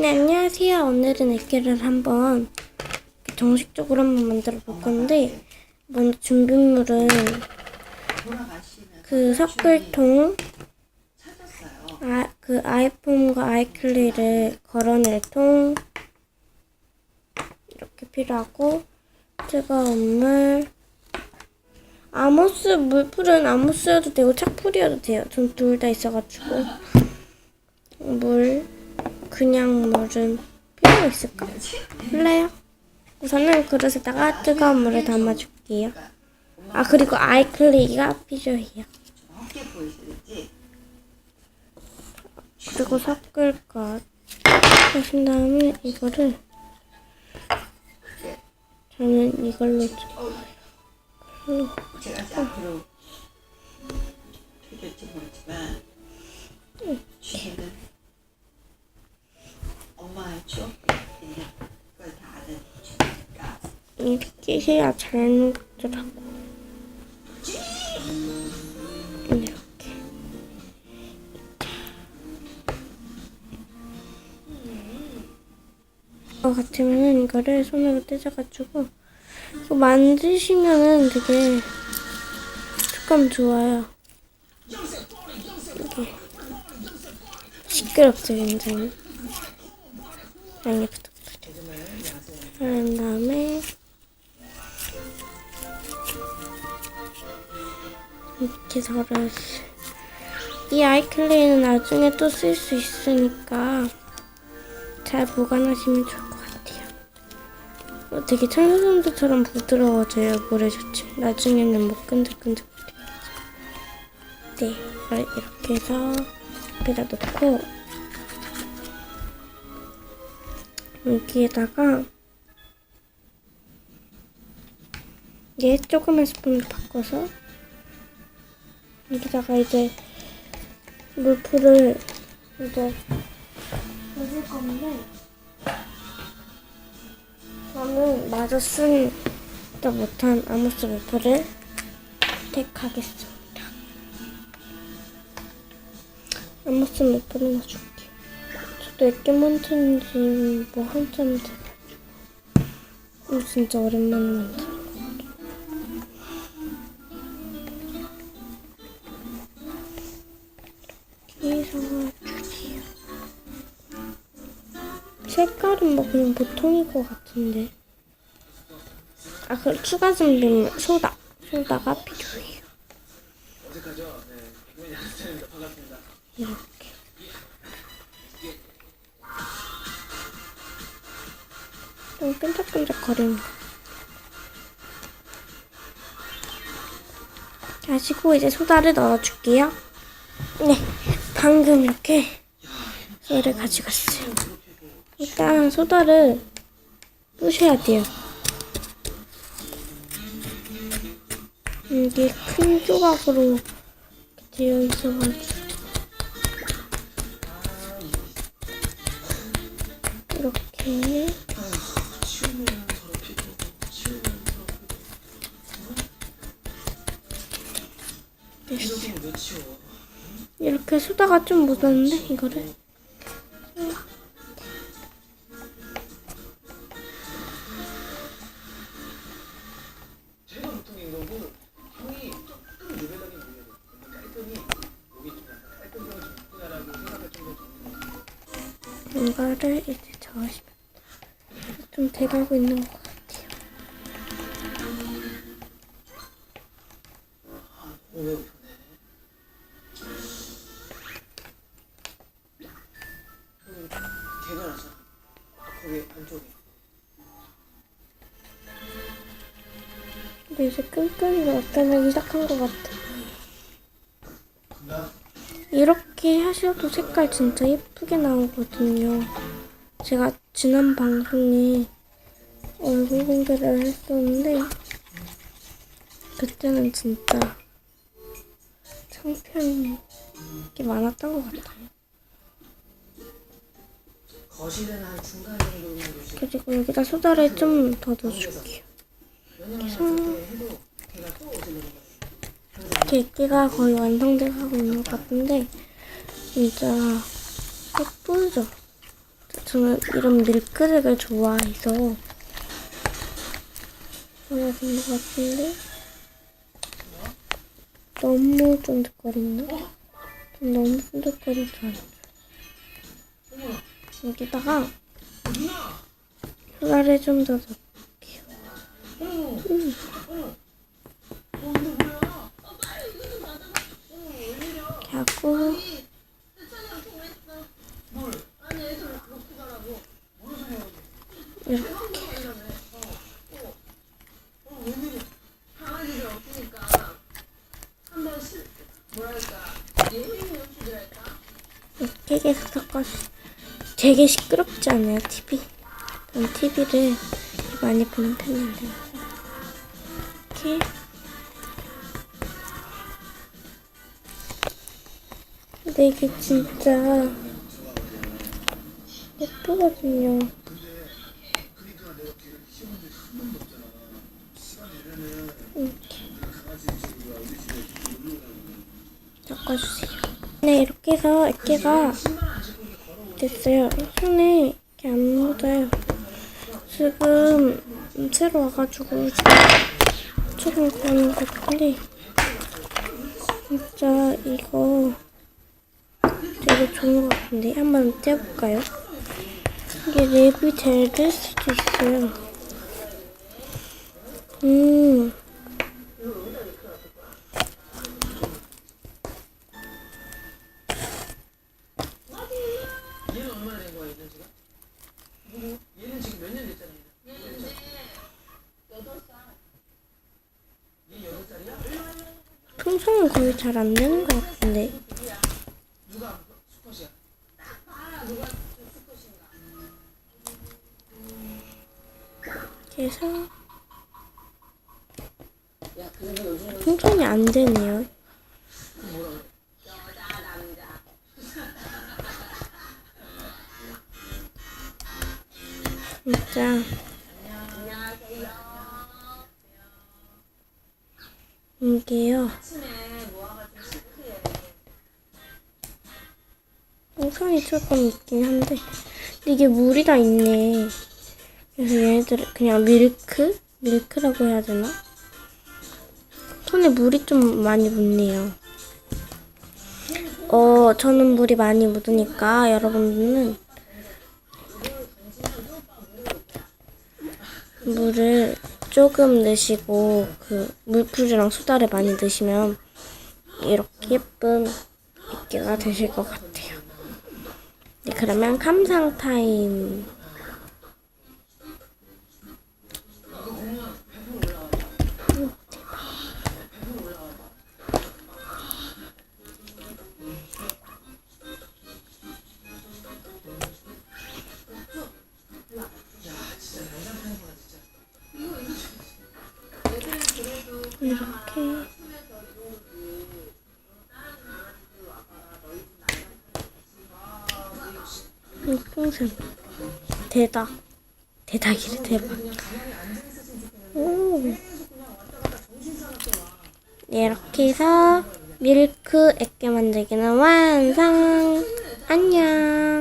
네, 안녕하세요. 오늘은 액기를 한번 정식적으로 한번 만들어 볼 건데, 먼저 준비물은 그 섞을통, 아, 그 아이폼과 아이클리를 걸어낼 통, 이렇게 필요하고, 뜨거운 물, 아모스 물풀은 아모스여도 되고 착풀이어도 돼요. 전 둘 다 있어가지고 물 그냥 물은 필요가 있을까? 몰라요. 우선은 그릇에다가 뜨거운 물을 담아줄게요. 아 그리고 아이클리가 필요해요. 그리고 섞을 것 하신 다음에 이거를 저는 이걸로 제가 앞으로 되겠지 모르지만 엄마의 추억이 있는 그걸 다 아는 쥐니까 이렇게 해야 잘 녹더라고. 이렇게. 어 같으면은 이거를 손으로 떼져가지고 이거 만드시면은 되게 식감 좋아요. 이게 시끄럽죠 굉장히. 양해 부탁드려요. 그런 다음에 이렇게 덜어서 이 아이클레이는 나중에 또 쓸 수 있으니까 잘 보관하시면 좋을 것 같아요. 어, 되게 천사선두처럼 부드러워져요 물에 좋지. 나중에는 뭐 끈적끈적 네, 이렇게 해서 여기다 놓고 여기에다가 얘 조그만 스푼으로 바꿔서 여기다가 이제 물풀을 이제 넣을 건데 저는 마저 쓴또 못한 아모스 물풀을 택하겠습니다. 아모스 물풀을 넣어줄게. 저 도 액게 만드는지 뭐 한참 돼가지고 이거 진짜 오랜만에 만들어. 여기서 주세요. 색깔은 뭐 그냥 보통일 것 같은데. 아, 그 추가 준비물 소다. 소다가 필요해요. 이렇게. 좀 끈적끈적 거리는 거. 가시고 이제 소다를 넣어줄게요. 네, 방금 이렇게 소다를 가져갔어요. 일단 소다를 부셔야 돼요. 이게 큰 조각으로 되어 있어가지고 이렇게 수다가 좀 묻었는데 이거를 이거를 이제 저으시면 좀 돼가고 있는 것 같아요. 왜 이제 끈끈이가 나타나기 시작한 것 같아. 이렇게 하셔도 색깔 진짜 예쁘게 나오거든요. 제가 지난 방송에 얼굴 공개를 했었는데 그때는 진짜 창피한 게 많았던 것 같아요. 거실은 한 중간 놓으시고 그리고 여기다 소다를 좀 더 넣어줄게요. 거예요 객기가 거의 완성돼 가고 있는 것 같은데 진짜 예쁘죠? 저는 이런 밀크색을 좋아해서 좋아하는 것 같은데 너무 쫀득거리나? 좀 너무 쫀득거리지 않죠? 여기다가 소라를 좀더 넣을게요. 하고. 이렇게 이렇게 계속 섞어서 되게 시끄럽지 않아요 TV? 전 TV를 많이 보는 편인데 이렇게 근데 이게 진짜 예쁘거든요. 이렇게 섞어주세요. 네 이렇게 해서 액계가 됐어요. 손에 이렇게 안 묻어요. 지금 새로 와가지고 지금 조금 그런 것 같은데 진짜 이거 되게 좋은 것 같은데 한번 떼볼까요? 이게 랩이 잘 될 수도 있어요 음 거의 잘안 되는 것 같은데. 그래서 평소는 안 되네요. 진짜. 이게요 풍선이 조금 있긴 한데 근데 이게 물이 다 있네 그래서 얘네들 그냥 밀크? 밀크라고 해야 되나? 손에 물이 좀 많이 묻네요 어 저는 물이 많이 묻으니까 여러분들은 물을 조금 넣으시고 그 물풀이랑 소다를 많이 넣으시면 이렇게 예쁜 액계가 되실 것 같아요. 네, 그러면 감상 타임. 이렇게 이 풍선 대박 대박이래 대박 오. 이렇게 해서 밀크 액계 만들기는 완성. 안녕